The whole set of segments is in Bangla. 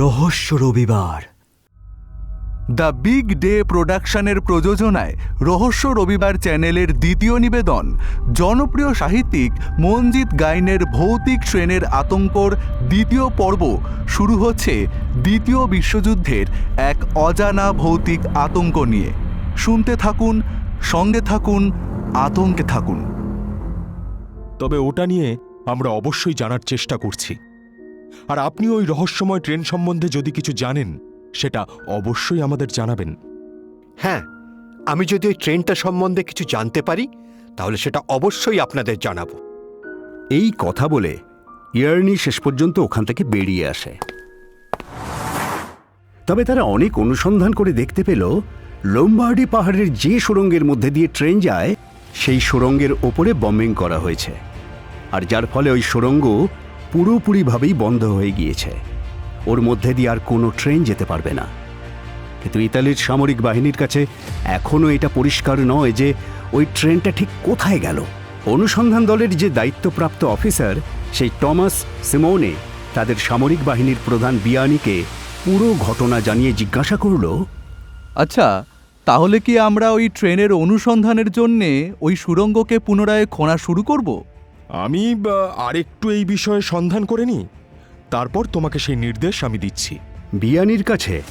রহস্য রবিবার। দ্য বিগ ডে প্রোডাকশনের প্রযোজনায় রহস্য রবিবার চ্যানেলের দ্বিতীয় নিবেদন জনপ্রিয় সাহিত্যিক মঞ্জিত গাইনের ভৌতিক ট্রেনের আতঙ্কর দ্বিতীয় পর্ব শুরু হচ্ছে দ্বিতীয় বিশ্বযুদ্ধের এক অজানা ভৌতিক আতঙ্ক নিয়ে। শুনতে থাকুন সঙ্গে থাকুন আতঙ্কে থাকুন। তবে ওটা নিয়ে আমরা অবশ্যই জানার চেষ্টা করছি। আর আপনি ওই রহস্যময় ট্রেন সম্বন্ধে যদি কিছু জানেন সেটা অবশ্যই আমাদের জানাবেন। হ্যাঁ আমি যদি ওই ট্রেনটা সম্বন্ধে কিছু জানতে পারি তাহলে সেটা অবশ্যই আপনাদের জানাব। এই কথা বলে ইয়ার্নি শেষ পর্যন্ত ওখান থেকে বেরিয়ে আসে। তবে তারা অনেক অনুসন্ধান করে দেখতে পেল লোম্বার্ডি পাহাড়ের যে সুরঙ্গের মধ্যে দিয়ে ট্রেন যায় সেই সুরঙ্গের ওপরে বম্বিং করা হয়েছে। আর যার ফলে ওই সুড়ঙ্গ পুরোপুরিভাবেই বন্ধ হয়ে গিয়েছে। ওর মধ্যে দিয়ে আর কোনো ট্রেন যেতে পারবে না। কিন্তু ইতালির সামরিক বাহিনীর কাছে এখনও এটা পরিষ্কার নয় যে ওই ট্রেনটা ঠিক কোথায় গেল। অনুসন্ধান দলের যে দায়িত্বপ্রাপ্ত অফিসার, সেই টমাস সিমোনে তাদের সামরিক বাহিনীর প্রধান বিয়ানিকে পুরো ঘটনা জানিয়ে জিজ্ঞাসা করল আচ্ছা তাহলে কি আমরা ওই ট্রেনের অনুসন্ধানের জন্যে ওই সুড়ঙ্গকে পুনরায় খোঁড়া শুরু করব? আমি আরেকটু এই বিষয়ে সন্ধান করে নিই? তারপর তোমাকে সেই নির্দেশ আমি দিচ্ছি। বিয়ানির কাছে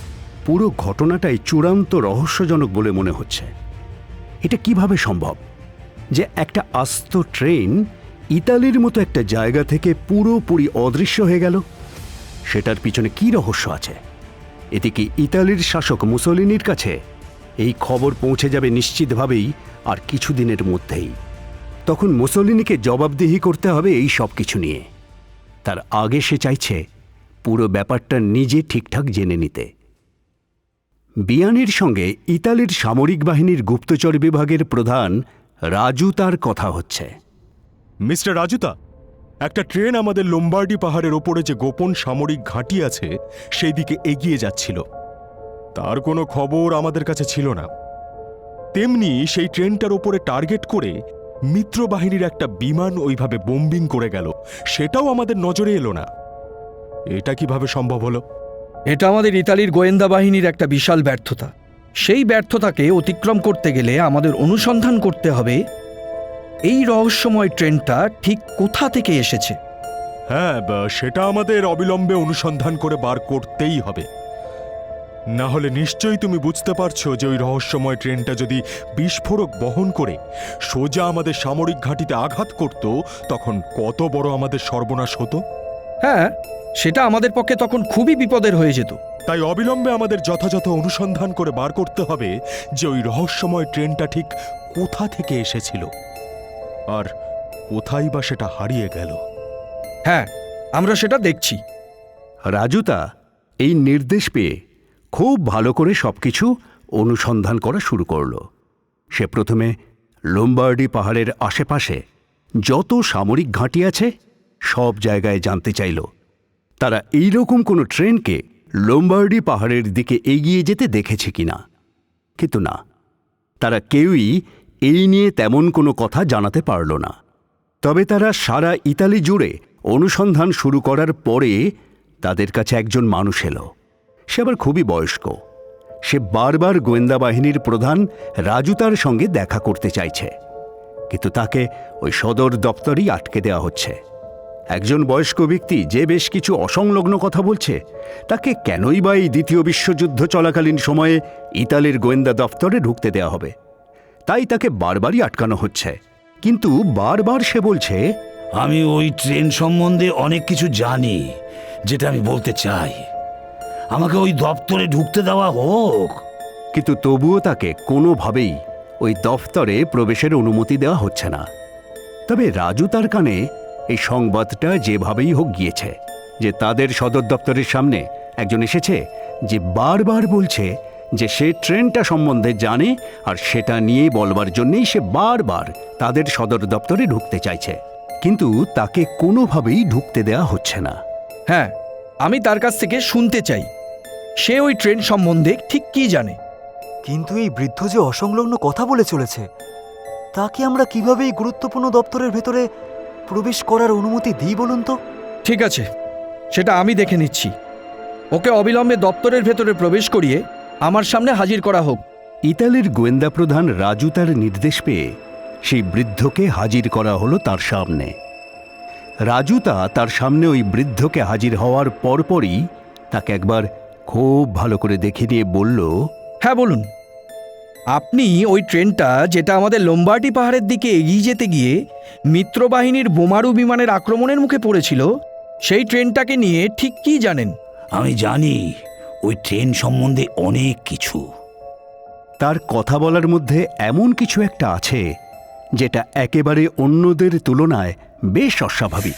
পুরো ঘটনাটাই চূড়ান্ত রহস্যজনক বলে মনে হচ্ছে। এটা কীভাবে সম্ভব যে একটা আস্ত ট্রেন ইতালির মতো একটা জায়গা থেকে পুরোপুরি অদৃশ্য হয়ে গেল? সেটার পিছনে কি রহস্য আছে? এদিকে ইতালির শাসক মুসলিনির কাছে এই খবর পৌঁছে যাবে নিশ্চিতভাবেই আর কিছুদিনের মধ্যেই? তখন মুসলিনিকে জবাবদিহি করতে হবে এই সব কিছু নিয়ে। তার আগে সে চাইছে পুরো ব্যাপারটা নিজে ঠিকঠাক জেনে নিতে। বিয়ানির সঙ্গে ইতালির সামরিক বাহিনীর গুপ্তচর বিভাগের প্রধান রাজু তার কথা হচ্ছে। মিস্টার রাজুতা, একটা ট্রেন আমাদের লোম্বার্ডি পাহাড়ের ওপরে যে গোপন সামরিক ঘাঁটি আছে, সেই দিকে এগিয়ে যাচ্ছিল। তার কোনো খবর আমাদের কাছে ছিল না। তেমনি সেই ট্রেনটার ওপরে টার্গেট করে মিত্র বাহিনীর একটা বিমান ওইভাবে বোম্বিং করে গেল। সেটাও আমাদের নজরে এলো না। এটা কীভাবে সম্ভব হলো? এটা আমাদের ইতালির গোয়েন্দা বাহিনীর একটা বিশাল ব্যর্থতা। সেই ব্যর্থতাকে অতিক্রম করতে গেলে আমাদের অনুসন্ধান করতে হবে এই রহস্যময় ট্রেনটা ঠিক কোথা থেকে এসেছে? হ্যাঁ সেটা আমাদের অবিলম্বে অনুসন্ধান করে বার করতেই হবে। না হলে নিশ্চয়ই তুমি বুঝতে পারছ যে ওই রহস্যময় ট্রেনটা যদি বিস্ফোরক বহন করে সোজা আমাদের সামরিক ঘাঁটিতে আঘাত করত তখন কত বড় আমাদের সর্বনাশ হতো? হ্যাঁ সেটা আমাদের পক্ষে তখন খুবই বিপদের হয়ে যেত। তাই অবিলম্বে আমাদের যথাযথ অনুসন্ধান করে বার করতে হবে যে ওই রহস্যময় ট্রেনটা ঠিক কোথা থেকে এসেছিল। আর কোথায় বা সেটা হারিয়ে গেল? হ্যাঁ আমরা সেটা দেখছি। রাজুতা এই নির্দেশ পেয়ে খুব ভালো করে সবকিছু অনুসন্ধান করা শুরু করল। সে প্রথমে লোম্বার্ডি পাহাড়ের আশেপাশে যত সামরিক ঘাঁটি আছে সব জায়গায় জানতে চাইল। তারা এই রকম কোনো ট্রেনকে লোম্বার্ডি পাহাড়ের দিকে এগিয়ে যেতে দেখেছে কিনা। কিন্তু না, তারা কেউই এই নিয়ে তেমন কোনো কথা জানাতে পারল না। তবে তারা সারা ইতালি জুড়ে অনুসন্ধান শুরু করার পরে তাদের কাছে একজন মানুষ এলো। সে আবার খুবই বয়স্ক। সে বারবার গোয়েন্দা বাহিনীর প্রধান রাজুতার সঙ্গে দেখা করতে চাইছে। কিন্তু তাকে ওই সদর দপ্তরেই আটকে দেওয়া হচ্ছে। একজন বয়স্ক ব্যক্তি যে বেশ কিছু অসংলগ্ন কথা বলছে, তাকে কেনই বা এই দ্বিতীয় বিশ্বযুদ্ধ চলাকালীন সময়ে ইতালির গোয়েন্দা দপ্তরে ঢুকতে দেওয়া হবে। তাই তাকে বারবারই আটকানো হচ্ছে। কিন্তু বারবার সে বলছে, আমি ওই ট্রেন সম্বন্ধে অনেক কিছু জানি, যেটা আমি বলতে চাই। আমাকে ওই দপ্তরে ঢুকতে দেওয়া হোক। কিন্তু তবুও তাকে কোনোভাবেই ওই দফতরে প্রবেশের অনুমতি দেওয়া হচ্ছে না। তবে রাজু তার কানে এই সংবাদটা যেভাবেই হোক গিয়েছে যে তাদের সদর দপ্তরের সামনে একজন এসেছে যে বারবার বলছে যে সে ট্রেনটা সম্বন্ধে জানে আর সেটা নিয়ে বলবার জন্যেই সে বারবার তাদের সদর দপ্তরে ঢুকতে চাইছে। কিন্তু তাকে কোনোভাবেই ঢুকতে দেওয়া হচ্ছে না। হ্যাঁ আমি তার কাছ থেকে শুনতে চাই। সে ওই ট্রেন সম্বন্ধে ঠিক কি জানে? কিন্তু এই বৃদ্ধ যে অসংলগ্ন কথা বলে চলেছে তাকে আমরা কীভাবে এই গুরুত্বপূর্ণ দপ্তরের ভেতরে প্রবেশ করার অনুমতি দিই বলুন তো? ঠিক আছে সেটা আমি দেখে নিচ্ছি। ওকে অবিলম্বে দপ্তরের ভেতরে প্রবেশ করিয়ে আমার সামনে হাজির করা হোক। ইতালির গোয়েন্দা প্রধান রাজু তার নির্দেশ পেয়ে সেই বৃদ্ধকে হাজির করা হলো তার সামনে। রাজুতা তার সামনে ওই বৃদ্ধকে হাজির হওয়ার পরপরই তাকে একবার খুব ভালো করে দেখে নিয়ে বলল হ্যাঁ বলুন। আপনি ওই ট্রেনটা যেটা আমাদের লোম্বার্টি পাহাড়ের দিকে এগিয়ে যেতে গিয়ে মিত্রবাহিনীর বোমারু বিমানের আক্রমণের মুখে পড়েছিল সেই ট্রেনটাকে নিয়ে ঠিক কী জানেন? আমি জানি ওই ট্রেন সম্বন্ধে অনেক কিছু। তার কথা বলার মধ্যে এমন কিছু একটা আছে যেটা একেবারে অন্যদের তুলনায় বেশ অস্বাভাবিক।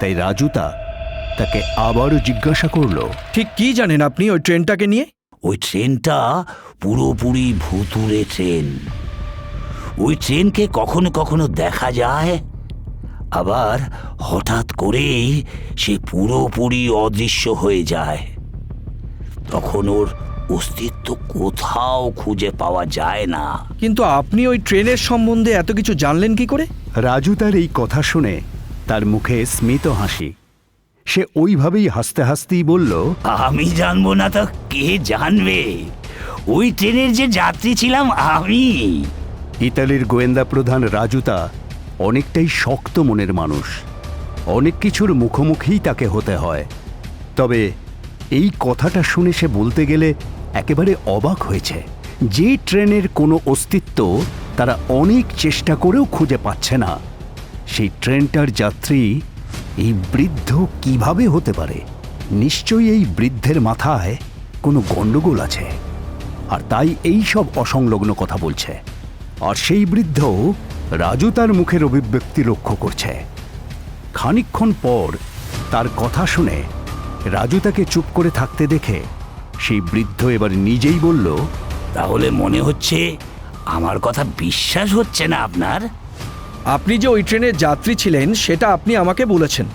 তাই রাজুতা তাকে আবারও জিজ্ঞাসা করল ঠিক কী জানেন আপনি ওই ট্রেনটাকে নিয়ে? ওই ট্রেনটা পুরোপুরি ভুতুরে ট্রেন। ওই ট্রেনকে কখনো কখনো দেখা যায় আবার হঠাৎ করেই সে পুরোপুরি অদৃশ্য হয়ে যায়। তখন ওর অস্তিত্ব কোথাও খুঁজে পাওয়া যায় না। কিন্তু আপনি ওই ট্রেনের সম্বন্ধে এত কিছু জানলেন কি করে? রাজু তার এই কথা শুনে তার মুখে স্মিত হাসি। সে ওইভাবেই হাসতে হাসতেই বলল আমি জানব না তো কে জানবে? ওই ট্রেনের যে যাত্রী ছিলাম আমি। ইতালির গোয়েন্দা প্রধান রাজুতা অনেকটাই শক্ত মনের মানুষ। অনেক কিছুর মুখোমুখিই তাকে হতে হয়। তবে এই কথাটা শুনে সে বলতে গেলে একেবারে অবাক হয়েছে যে ট্রেনের কোনো অস্তিত্ব তারা অনেক চেষ্টা করেও খুঁজে পাচ্ছে না। সেই ট্রেনটার যাত্রী এই বৃদ্ধ কীভাবে হতে পারে? নিশ্চয়ই এই বৃদ্ধের মাথায় কোনো গণ্ডগোল আছে। আর তাই এই সব অসংলগ্ন কথা বলছে। আর সেই বৃদ্ধ রাজু তার মুখের অভিব্যক্তি লক্ষ্য করছে। খানিকক্ষণ পর তার কথা শুনে রাজু তাকে চুপ করে থাকতে দেখে সেই বৃদ্ধ এবার নিজেই বলল, তাহলে মনে হচ্ছে আমার কথা বিশ্বাস হচ্ছে না আপনার? আপনি যে ওই ট্রেনের যাত্রী ছিলেন, সেটা আপনি আমাকে বলেছেন।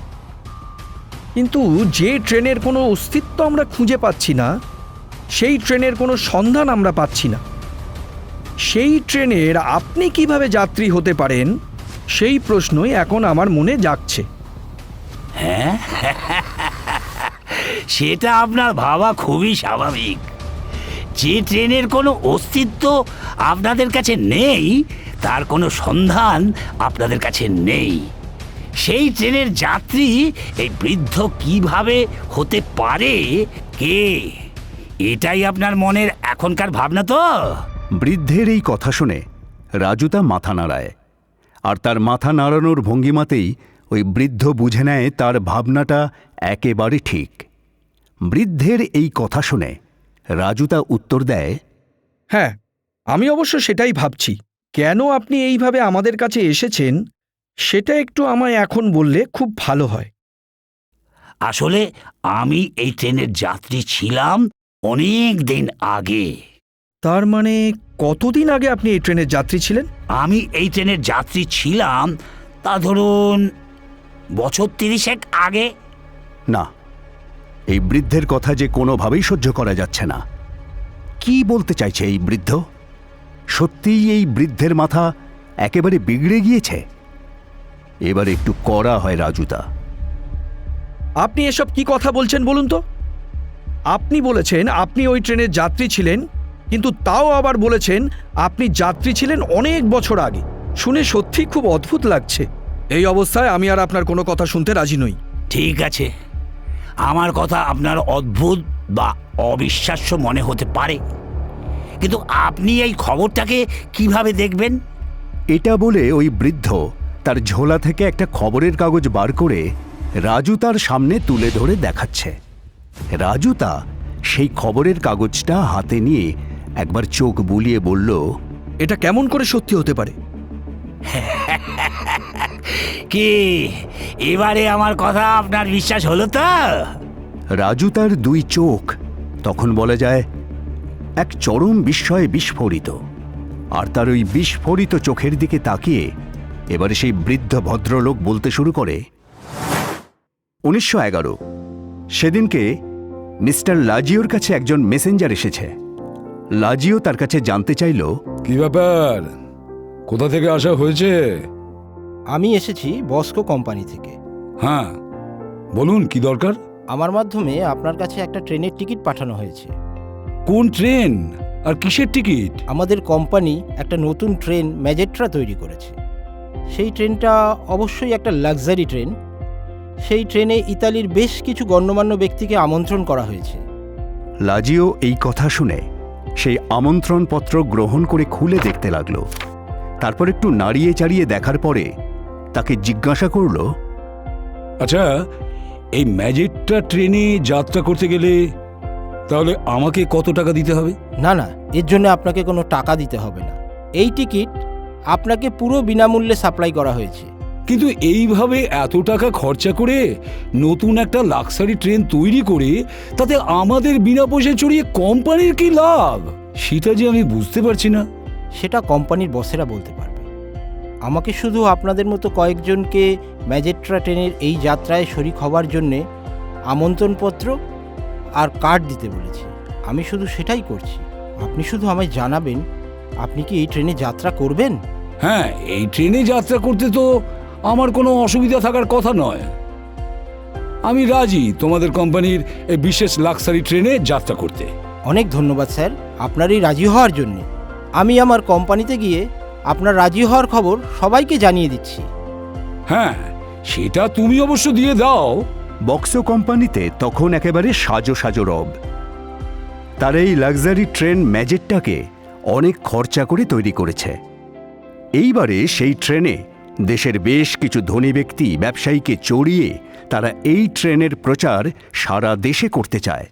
কিন্তু যে ট্রেনের কোনো অস্তিত্ব আমরা খুঁজে পাচ্ছি না, সেই ট্রেনের কোনো সন্ধান আমরা পাচ্ছি না। সেই ট্রেনের আপনি কীভাবে যাত্রী হতে পারেন, সেই প্রশ্নই এখন আমার মনে জাগছে। হ্যাঁ? সেটা আপনার ভাবা খুবই স্বাভাবিক। যে ট্রেনের কোনো অস্তিত্ব আপনাদের কাছে নেই তার কোনো সন্ধান আপনাদের কাছে নেই। সেই ট্রেনের যাত্রী এই বৃদ্ধ কীভাবে হতে পারে? কে? এটাই আপনার মনের এখনকার ভাবনা তো? বৃদ্ধের এই কথা শুনে রাজু তা মাথা নাড়ায় আর তার মাথা নাড়ানোর ভঙ্গিমাতেই ওই বৃদ্ধ বুঝে নেয় তার ভাবনাটা একেবারে ঠিক। বৃদ্ধের এই কথা শুনে রাজু তা উত্তর দেয় হ্যাঁ আমি অবশ্য সেটাই ভাবছি। কেন আপনি এইভাবে আমাদের কাছে এসেছেন? সেটা একটু আমায় এখন বললে খুব ভালো হয়। আসলে আমি এই ট্রেনের যাত্রী ছিলাম অনেক দিন আগে। তার মানে কতদিন আগে আপনি এই ট্রেনের যাত্রী ছিলেন? আমি এই ট্রেনের যাত্রী ছিলাম তা ধরুন বছর তিরিশেক আগে। না এই বৃদ্ধের কথা যে কোনোভাবেই সহ্য করা যাচ্ছে না। কি বলতে চাইছে এই বৃদ্ধ? সত্যিই এই বৃদ্ধের মাথা একেবারে বিগড়ে গিয়েছে। এবার একটু করা হয় রাজুতা আপনি এসব কি কথা বলছেন বলুন তো? আপনি বলেছেন আপনি ওই ট্রেনের যাত্রী ছিলেন কিন্তু তাও আবার বলেছেন আপনি যাত্রী ছিলেন অনেক বছর আগে। শুনে সত্যি খুব অদ্ভুত লাগছে। এই অবস্থায় আমি আর আপনার কোনো কথা শুনতে রাজি নই। ঠিক আছে। আমার কথা আপনার অদ্ভুত বা অবিশ্বাস্য মনে হতে পারে। কিন্তু আপনি এই খবরটাকে কীভাবে দেখবেন? এটা বলে ওই বৃদ্ধ তার ঝোলা থেকে একটা খবরের কাগজ বার করে রাজু তার সামনে তুলে ধরে দেখাচ্ছে। রাজু তা সেই খবরের কাগজটা হাতে নিয়ে একবার চোখ বুলিয়ে বলল এটা কেমন করে সত্যি হতে পারে? কি এবারে আমার কথা আপনার বিশ্বাস হলো তো? রাজু তার দুই চোখ তখন বলা যায় এক চরম বিস্ময়ে বিস্ফোরিত। আর তার ওই বিস্ফোরিত চোখের দিকে তাকিয়ে এবারে সেই বৃদ্ধ ভদ্রলোক বলতে শুরু করে উনিশশো এগারো সেদিনকে মিস্টার লাজিওর কাছে একজন মেসেঞ্জার এসেছে। লাজিও তার কাছে জানতে চাইল কি ব্যাপার? কোথা থেকে আসা হয়েছে? আমি এসেছি বস্কো কোম্পানি থেকে। হ্যাঁ বলুন কি দরকার? আমার মাধ্যমে আপনার কাছে একটা ট্রেনের টিকিট পাঠানো হয়েছে। কোন ট্রেন আর কিসের টিকিট? আমাদের কোম্পানি একটা নতুন ট্রেন ম্যাজেট্রা তৈরি করেছে। সেই ট্রেনটা অবশ্যই একটা লাক্সারি ট্রেন। সেই ট্রেনে ইতালির বেশ কিছু গণ্যমান্য ব্যক্তিকে আমন্ত্রণ করা হয়েছে। লাজিও এই কথা শুনে সেই আমন্ত্রণপত্র গ্রহণ করে খুলে দেখতে লাগল। তারপর একটু নাড়িয়ে চাড়িয়ে দেখার পরে তাকে জিজ্ঞাসা করল আচ্ছা এই ম্যাজেটটা ট্রেনে যাত্রা করতে গেলে তাহলে আমাকে কত টাকা দিতে হবে? না না এর জন্য আপনাকে কোনো টাকা দিতে হবে না। এই টিকিট আপনাকে পুরো বিনামূল্যে সাপ্লাই করা হয়েছে। কিন্তু এইভাবে এত টাকা খরচা করে নতুন একটা লাক্সারি ট্রেন তৈরি করে তাতে আমাদের বিনা পয়সায় চড়িয়ে কোম্পানির কি লাভ? সেটা যে আমি বুঝতে পারছি না। সেটা কোম্পানির বসেরা বলতে পারবে। আমাকে শুধু আপনাদের মতো কয়েকজনকে ম্যাজেট্রা ট্রেনের এই যাত্রায় শরিক হওয়ার জন্যে আমন্ত্রণপত্র আর কার্ড দিতে বলেছে। আমি শুধু সেটাই করছি। আপনি শুধু আমায় জানাবেন আপনি কি এই ট্রেনে যাত্রা করবেন? হ্যাঁ এই ট্রেনে যাত্রা করতে তো আমার কোনো অসুবিধা থাকার কথা নয়। আমি রাজি তোমাদের কোম্পানির এই বিশেষ লাক্সারি ট্রেনে যাত্রা করতে। অনেক ধন্যবাদ স্যার। আপনার এই রাজি হওয়ার জন্যে। আমি আমার কোম্পানিতে গিয়ে আপনার রাজি হওয়ার খবর সবাইকে জানিয়ে দিচ্ছি। হ্যাঁ সেটা তুমি অবশ্য দিয়ে দাও। বক্সো কোম্পানিতে তখন একেবারে সাজো সাজো রব। তার এই লাক্সারি ট্রেন ম্যাজেটটাকে অনেক খরচা করে তৈরি করেছে। এইবারে সেই ট্রেনে দেশের বেশ কিছু ধনী ব্যক্তি ব্যবসায়ীকে চড়িয়ে তারা এই ট্রেনের প্রচার সারা দেশে করতে চায়,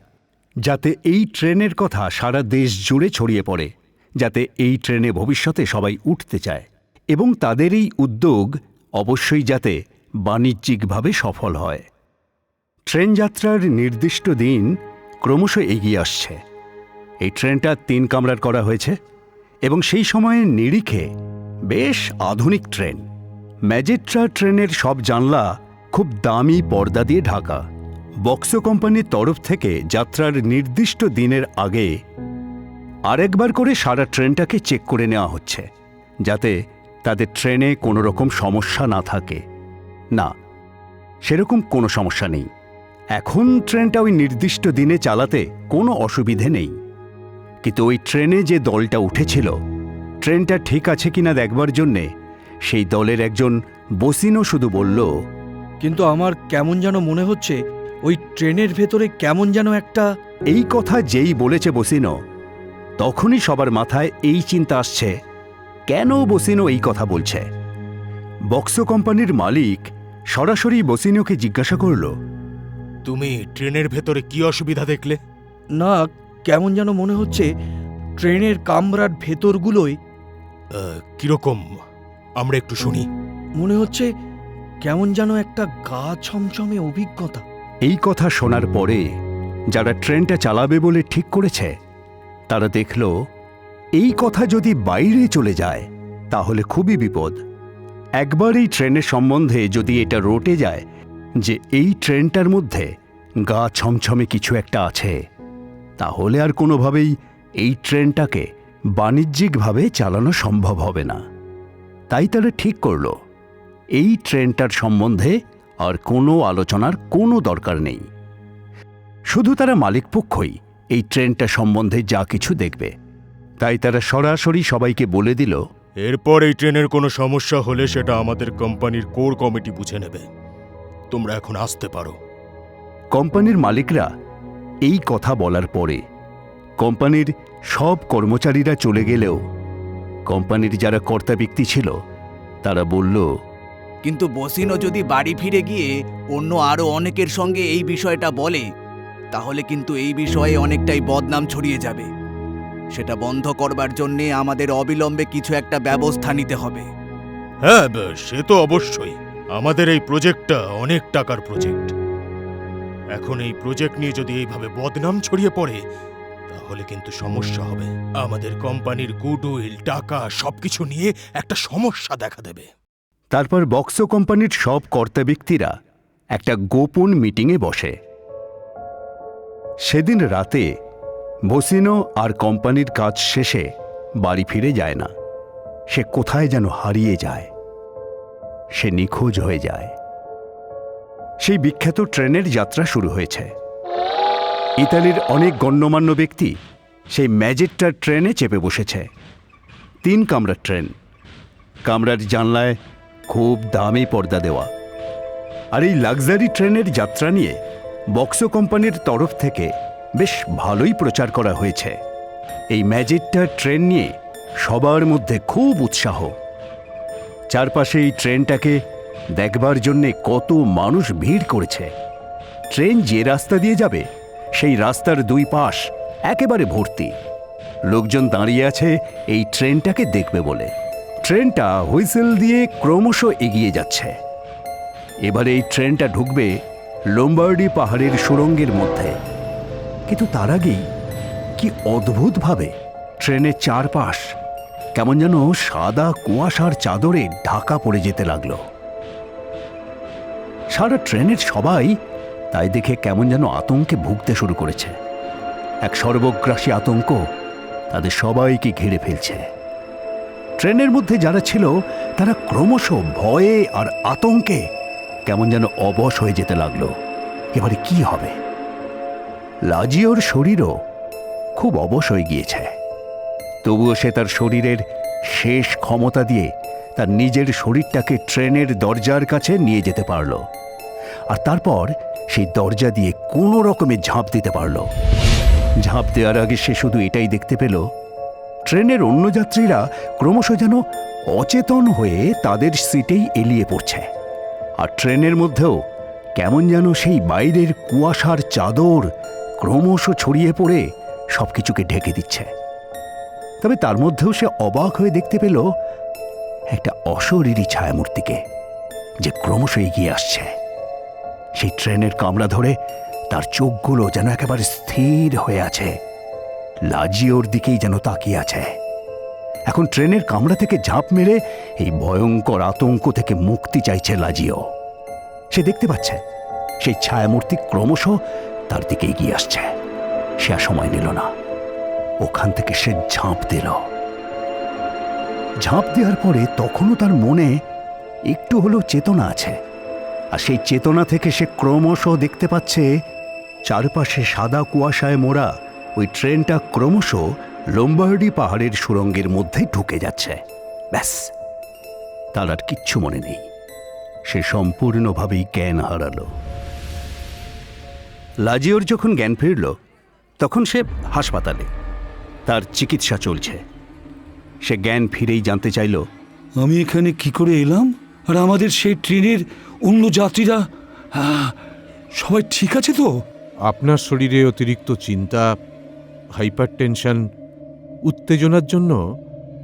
যাতে এই ট্রেনের কথা সারা দেশ জুড়ে ছড়িয়ে পড়ে, যাতে এই ট্রেনে ভবিষ্যতে সবাই উঠতে চায় এবং তাদের এই উদ্যোগ অবশ্যই যাতে বাণিজ্যিকভাবে সফল হয়। ট্রেন যাত্রার নির্দিষ্ট দিন ক্রমশ এগিয়ে আসছে। এই ট্রেনটা তিন কামরার করা হয়েছে এবং সেই সময়ের নিরিখে বেশ আধুনিক ট্রেন। ম্যাজেট্রা ট্রেনের সব জানলা খুব দামি পর্দা দিয়ে ঢাকা। বক্সো কোম্পানির তরফ থেকে যাত্রার নির্দিষ্ট দিনের আগে আরেকবার করে সারা ট্রেনটাকে চেক করে নেওয়া হচ্ছে, যাতে তাদের ট্রেনে কোনো রকম সমস্যা না থাকে। না, সেরকম কোনো সমস্যা নেই। এখন ট্রেনটা ওই নির্দিষ্ট দিনে চালাতে কোনো অসুবিধে নেই। কিন্তু ওই ট্রেনে যে দলটা উঠেছিল ট্রেনটা ঠিক আছে কিনা দেখবার জন্যে সেই দলের একজন বসিনও শুধু বলল কিন্তু আমার কেমন যেন মনে হচ্ছে ওই ট্রেনের ভেতরে কেমন যেন একটা এই কথা যেই বলেছে বসিনো তখনই সবার মাথায় এই চিন্তা আসছে কেন বসিনো এই কথা বলছে? বক্সো কোম্পানির মালিক সরাসরি বসিনোকে জিজ্ঞাসা করল তুমি ট্রেনের ভেতরে কি অসুবিধা দেখলে? না কেমন যেন মনে হচ্ছে ট্রেনের কামরার ভেতরগুলোয় আহ, কীরকম? আমরা একটু শুনি। মনে হচ্ছে কেমন যেন একটা গা ছমছমে অভিজ্ঞতা। এই কথা শোনার পরে যারা ট্রেনটা চালাবে বলে ঠিক করেছে তারা দেখল এই কথা যদি বাইরে চলে যায় তাহলে খুবই বিপদ। একবার এই ট্রেনের সম্বন্ধে যদি এটা রোটে যায় যে এই ট্রেনটার মধ্যে গা ছমছমে কিছু একটা আছে। তাহলে আর কোনোভাবেই এই ট্রেনটাকে বাণিজ্যিকভাবে চালানো সম্ভব হবে না। তাই তারা ঠিক করল। এই ট্রেনটার সম্বন্ধে আর কোনো আলোচনার কোনো দরকার নেই। শুধু তারা মালিকপক্ষই এই ট্রেনটা সম্বন্ধে যা কিছু দেখবে। তাই তারা সরাসরি সবাইকে বলে দিল, এরপর এই ট্রেনের কোনো সমস্যা হলে সেটা আমাদের কোম্পানির কোর কমিটি বুঝে নেবে। তোমরা এখন আসতে পারো। কোম্পানির মালিকরা এই কথা বলার পরে কোম্পানির সব কর্মচারীরা চলে গেলেও কোম্পানির যারা কর্তা ব্যক্তি ছিল তারা বলল কিন্তু বসিনো যদি বাড়ি ফিরে গিয়ে অন্য আরও অনেকের সঙ্গে এই বিষয়টা বলে তাহলে কিন্তু এই বিষয়ে অনেকটাই বদনাম ছড়িয়ে যাবে। সেটা বন্ধ করবার জন্যে আমাদের অবিলম্বে কিছু একটা ব্যবস্থা নিতে হবে। হ্যাঁ সে তো অবশ্যই। আমাদের এই প্রজেক্টটা অনেক টাকার প্রজেক্ট। এখন এই প্রজেক্ট নিয়ে যদি এইভাবে বদনাম ছড়িয়ে পড়ে, তাহলে কিন্তু সমস্যা হবে। আমাদের কোম্পানির গুডউইল, টাকা, সবকিছু নিয়ে একটা সমস্যা দেখা দেবে। তারপর বক্সো কোম্পানির সব কর্তা ব্যক্তিরা একটা গোপন মিটিংয়ে বসে। সেদিন রাতে বসিনো আর কোম্পানির কাজ শেষে বাড়ি ফিরে যায় না। সে কোথায় যেন হারিয়ে যায়। সে নিখোঁজ হয়ে যায়। সেই বিখ্যাত ট্রেনের যাত্রা শুরু হয়েছে। ইতালির অনেক গণ্যমান্য ব্যক্তি সেই ম্যাজেটটার ট্রেনে চেপে বসেছে। তিন কামরার ট্রেন। কামরার জানলায় খুব দামি পর্দা দেওয়া। আর এই লাক্সারি ট্রেনের যাত্রা নিয়ে বক্সো কোম্পানির তরফ থেকে বেশ ভালোই প্রচার করা হয়েছে। এই ম্যাজেটটার ট্রেন নিয়ে সবার মধ্যে খুব উৎসাহ। চারপাশে এই ট্রেনটাকে দেখবার জন্যে কত মানুষ ভিড় করেছে। ট্রেন যে রাস্তা দিয়ে যাবে, সেই রাস্তার দুই পাশ একেবারে ভর্তি। লোকজন দাঁড়িয়ে আছে এই ট্রেনটাকে দেখবে বলে। ট্রেনটা হুইসেল দিয়ে ক্রমশ এগিয়ে যাচ্ছে। এবারে এই ট্রেনটা ঢুকবে লোম্বার্ডি পাহাড়ের সুড়ঙ্গের মধ্যে। কিন্তু তার আগেই কি অদ্ভুতভাবে ট্রেনের চারপাশ কেমন যেন সাদা কুয়াশার চাদরে ঢাকা পড়ে যেতে লাগল। সারা ট্রেনের সবাই তাই দেখে কেমন যেন আতঙ্কে ভুগতে শুরু করেছে। এক সর্বগ্রাসী আতঙ্ক তাদের সবাইকে ঘিরে ফেলছে। ট্রেনের মধ্যে যারা ছিল, তারা ক্রমশ ভয়ে আর আতঙ্কে কেমন যেন অবশ হয়ে যেতে লাগল। এবারে কি হবে? লাজিওর শরীরও খুব অবশ হয়ে গিয়েছে। তবুও সে তার শরীরের শেষ ক্ষমতা দিয়ে তার নিজের শরীরটাকে ট্রেনের দরজার কাছে নিয়ে যেতে পারল। আর তারপর সেই দরজা দিয়ে কোনো রকমে ঝাঁপ দিতে পারল। ঝাঁপ দেওয়ার আগে সে শুধু এটাই দেখতে পেল, ট্রেনের অন্য যাত্রীরা ক্রমশ যেন অচেতন হয়ে তাদের সিটেই এলিয়ে পড়ছে। আর ট্রেনের মধ্যেও কেমন যেন সেই বাইরের কুয়াশার চাদর ক্রমশ ছড়িয়ে পড়ে সবকিছুকে ঢেকে দিচ্ছে। তবে তার মধ্যেও সে অবাক হয়ে দেখতে পেল একটা অশরীরী ছায়ামূর্তিকে যে ক্রমশ এগিয়ে আসছে। সেই ট্রেনের কামড়া ধরে তার চোখগুলো যেন একেবারে স্থির হয়ে আছে। লাজিওর দিকেই যেন তাকিয়ে আছে। এখন ট্রেনের কামড়া থেকে ঝাঁপ মেরে এই ভয়ঙ্কর আতঙ্ক থেকে মুক্তি চাইছে লাজিও। সে দেখতে পাচ্ছে, সেই ছায়ামূর্তি ক্রমশ তার দিকে এগিয়ে আসছে। সে আর সময় নিল না। ওখান থেকে সে ঝাঁপ দিল। ঝাঁপ দেওয়ার পরে তখনও তার মনে একটু হলেও চেতনা আছে। আর সেই চেতনা থেকে সে ক্রমশ দেখতে পাচ্ছে, চারপাশে সাদা কুয়াশায় মোড়া ওই ট্রেনটা ক্রমশ লোম্বার্ডি পাহাড়ের সুরঙ্গের মধ্যে ঢুকে যাচ্ছে। ব্যাস, তার আর কিচ্ছু মনে নেই। সে সম্পূর্ণভাবেই জ্ঞান হারালো। লাজিওর যখন জ্ঞান ফিরল, তখন সে হাসপাতালে তার চিকিৎসা চলছে। সে জ্ঞান ফিরেই জানতে চাইল আমি এখানে কি করে এলাম? আর আমাদের সেই ট্রেনের অন্য যাত্রীরা সবাই ঠিক আছে তো? আপনার শরীরে অতিরিক্ত চিন্তা হাইপার টেনশন উত্তেজনার জন্য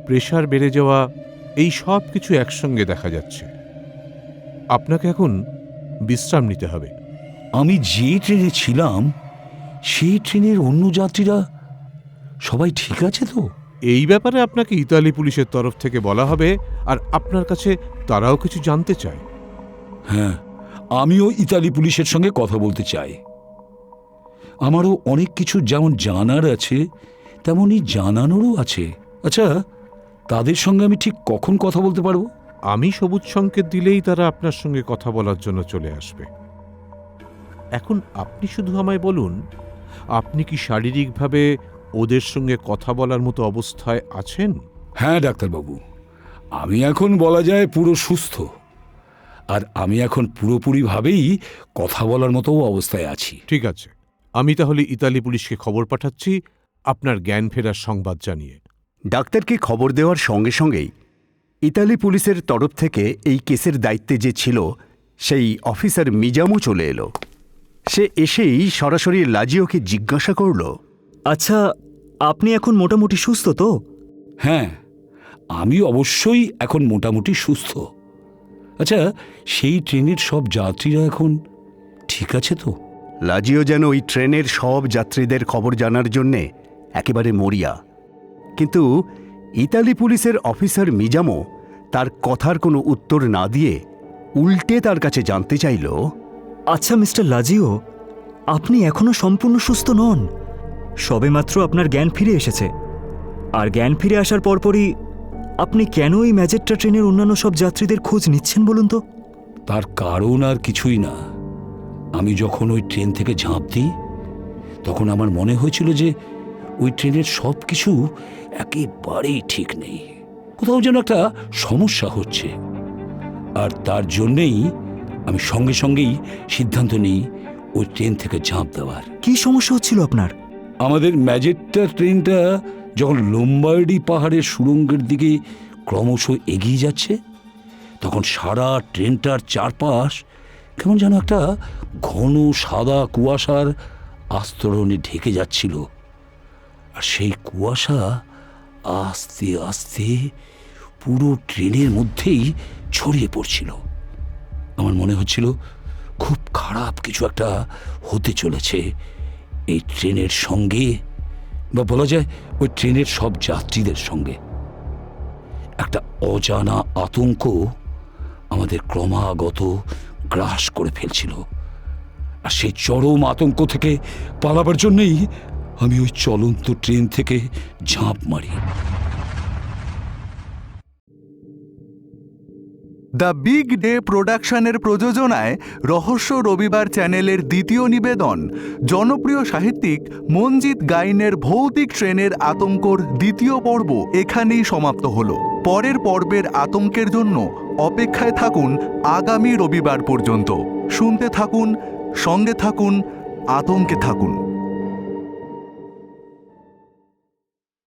প্রেশার বেড়ে যাওয়া এই সব কিছু একসঙ্গে দেখা যাচ্ছে। আপনাকে এখন বিশ্রাম নিতে হবে। আমি যে ট্রেনে ছিলাম সেই ট্রেনের অন্য যাত্রীরা সবাই ঠিক আছে তো? এই ব্যাপারে আপনাকে ইতালি পুলিশের তরফ থেকে বলা হবে আর আপনার কাছে তারাও কিছু জানতে চায়। হ্যাঁ আমিও ইতালি পুলিশের সঙ্গে কথা বলতে চাই। আমারও অনেক কিছু যেমন জানার আছে তেমনই জানানোরও আছে। আচ্ছা তাদের সঙ্গে আমি ঠিক কখন কথা বলতে পারব? আমি সবুজ সংকেত দিলেই তারা আপনার সঙ্গে কথা বলার জন্য চলে আসবে। এখন আপনি শুধু আমায় বলুন আপনি কি শারীরিকভাবে ওদের সঙ্গে কথা বলার মতো অবস্থায় আছেন? হ্যাঁ ডাক্তারবাবু। আমি এখন বলা যায় পুরো সুস্থ। আর আমি এখন পুরোপুরিভাবেই কথা বলার মতো অবস্থায় আছি। ঠিক আছে। আমি তাহলে ইতালি পুলিশকে খবর পাঠাচ্ছি আপনার জ্ঞান ফেরার সংবাদ জানিয়ে। ডাক্তারকে খবর দেওয়ার সঙ্গে সঙ্গেই ইতালি পুলিশের তরফ থেকে এই কেসের দায়িত্বে যে ছিল সেই অফিসার মিজামও চলে এলো। সে এসেই সরাসরি লাজিওকে জিজ্ঞাসা করল আচ্ছা আপনি এখন মোটামুটি সুস্থ তো? হ্যাঁ আমি অবশ্যই এখন মোটামুটি সুস্থ। আচ্ছা সেই ট্রেনের সব যাত্রীরা এখন ঠিক আছে তো? লাজিও যেন ওই ট্রেনের সব যাত্রীদের খবর জানার জন্যে একেবারে মরিয়া। কিন্তু ইতালি পুলিশের অফিসার মিজামো তার কথার কোনো উত্তর না দিয়ে উল্টে তার কাছে জানতে চাইল আচ্ছা মিস্টার লাজিও আপনি এখনও সম্পূর্ণ সুস্থ নন। সবেমাত্র আপনার জ্ঞান ফিরে এসেছে। আর জ্ঞান ফিরে আসার পরপরই আপনি কেন এই ম্যাজেট্টা ট্রেনের অন্যান্য সব যাত্রীদের খোঁজ নিচ্ছেন বলুন তো? তার কারণ আর কিছুই না। আমি যখন ওই ট্রেন থেকে ঝাঁপ দিই তখন আমার মনে হয়েছিল যে ওই ট্রেনের সব কিছু একেবারেই ঠিক নেই। কোথাও যেন একটা সমস্যা হচ্ছে। আর তার জন্যেই আমি সঙ্গে সঙ্গেই সিদ্ধান্ত নিই ওই ট্রেন থেকে ঝাঁপ দেওয়ার। কি সমস্যা হচ্ছিল আপনার? আমাদের ম্যাজেটটা ট্রেনটা যখন লোম্বার্ডি পাহাড়ের সুড়ঙ্গের দিকে ক্রমশ এগিয়ে যাচ্ছে, তখন সারা ট্রেনটার চারপাশ কেমন যেন একটা ঘন সাদা কুয়াশার আস্তরণে ঢেকে যাচ্ছিল। আর সেই কুয়াশা আস্তে আস্তে পুরো ট্রেনের মধ্যেই ছড়িয়ে পড়ছিল। আমার মনে হচ্ছিল খুব খারাপ কিছু একটা হতে চলেছে। এই ট্রেনের সঙ্গে বা বলা যায় ওই ট্রেনের সব যাত্রীদের সঙ্গে। একটা অজানা আতঙ্ক আমাদের ক্রমাগত গ্রাস করে ফেলছিল। আর সেই চরম আতঙ্ক থেকে পালাবার জন্যেই আমি ওই চলন্ত ট্রেন থেকে ঝাঁপ মারি। দ্য বিগ ডে প্রোডাকশনের প্রযোজনায় রহস্য রবিবার চ্যানেলের দ্বিতীয় নিবেদন। জনপ্রিয় সাহিত্যিক মঞ্জিত গাইনের ভৌতিক ট্রেনের আতঙ্কর দ্বিতীয় পর্ব এখানেই সমাপ্ত হল। পরের পর্বের আতঙ্কের জন্য অপেক্ষায় থাকুন আগামী রবিবার পর্যন্ত। শুনতে থাকুন, সঙ্গে থাকুন, আতঙ্কে থাকুন।